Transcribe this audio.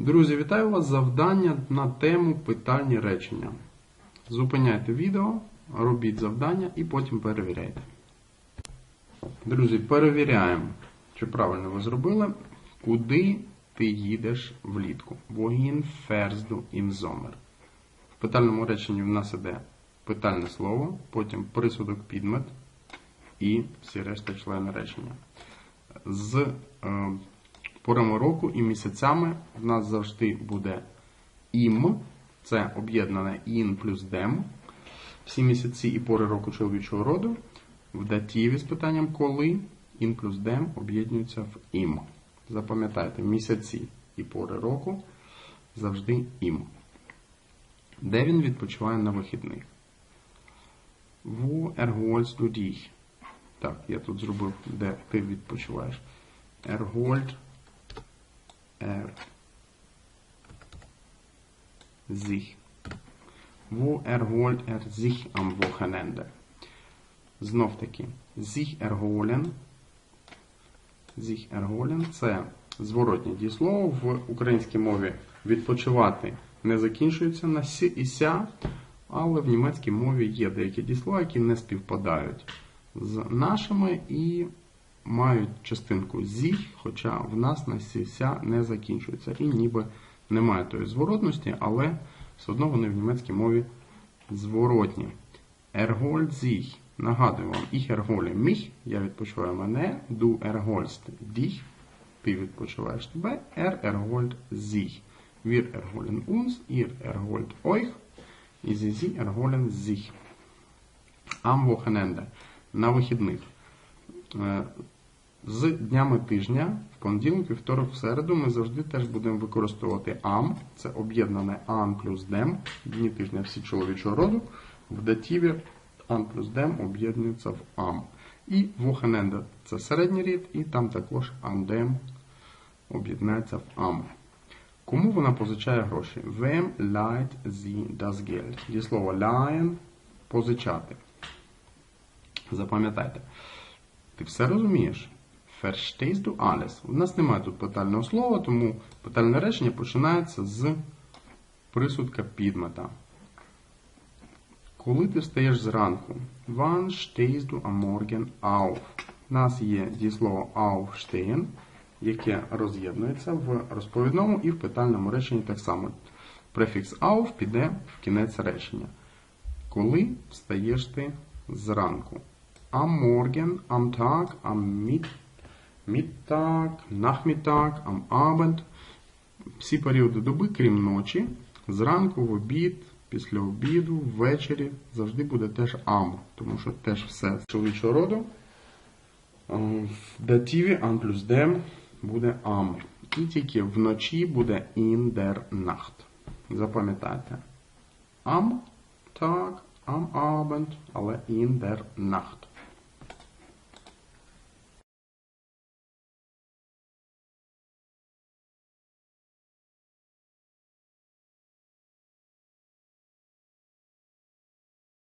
Друзі, вітаю вас! Завдання на тему питальні речення. Зупиняйте відео, робіть завдання і потім перевіряйте. Друзі, перевіряємо, чи правильно ви зробили. Куди ти їдеш влітку? Du im Sommer? В питальному реченні в нас іде питальне слово, потім присудок підмет і всі решта члени речення. З е, порами року і місяцями в нас завжди буде ім, це об'єднане ін плюс дем. Всі місяці і пори року чоловічого роду. В датіві з питанням коли ін плюс дем об'єднуються в ім. Запам'ятайте, місяці і пори року завжди ім. Де він відпочиває на вихідних? Erholst du dich? Так, я тут зробив, де ти відпочиваєш. Er sich. Wo erholt er sich am Wochenende? Знов таки, sich erholen. Sich erholen – це зворотнє дієслово в українській мові відпочивати не закінчується на сі і ся, але в німецькій мові є деякі дієслова, які не співпадають з нашими і мають частинку зі, хоча в нас на сі ся не закінчується. І ніби немає тої зворотності, але все одно вони в німецькій мові зворотні. Erholt sich. Нагадую вам, ich erhole mich, я відпочиваю мене, du erholst dich, ти відпочиваєш тебе, er erholt sich. Wir erholen uns, ihr erholt euch, і sie erholen sich. Am Wochenende. На вихідних. Е, З днями тижня, в понеділок, вівторок, в середу, ми завжди теж будемо використовувати am. Це об'єднане an плюс dem. Дні тижня всі чоловічого роду. В датіві an плюс dem об'єднується в am. І Wochenende – це середній рід, і там також dem об'єднається в am. Кому вона позичає гроші? Wem leiht sie das? Є слово leihen – позичати. Запам'ятайте. Ти все розумієш? Verstehst du alles? У нас немає тут питального слова, тому питальне речення починається з присудка підмета. Коли ти встаєш зранку? Wann stehst du am Morgen auf? У нас є дієслово aufstehen, яке роз'єднується в розповідному і в питальному реченні так само. Префікс auf піде в кінець речення. Коли встаєш ти зранку? Am Morgen, am Tag, am Mit Mittag, Nachmittag, am Abend. Всі періоди доби, крім ночі, зранку, в обід, після обіду, ввечері завжди буде теж am, тому що теж все з чоловічого роду. Е, В дативі an плюс dem буде am. І тільки вночі буде in der Nacht. Запам'ятайте. Am Tag, am Abend, але in der Nacht.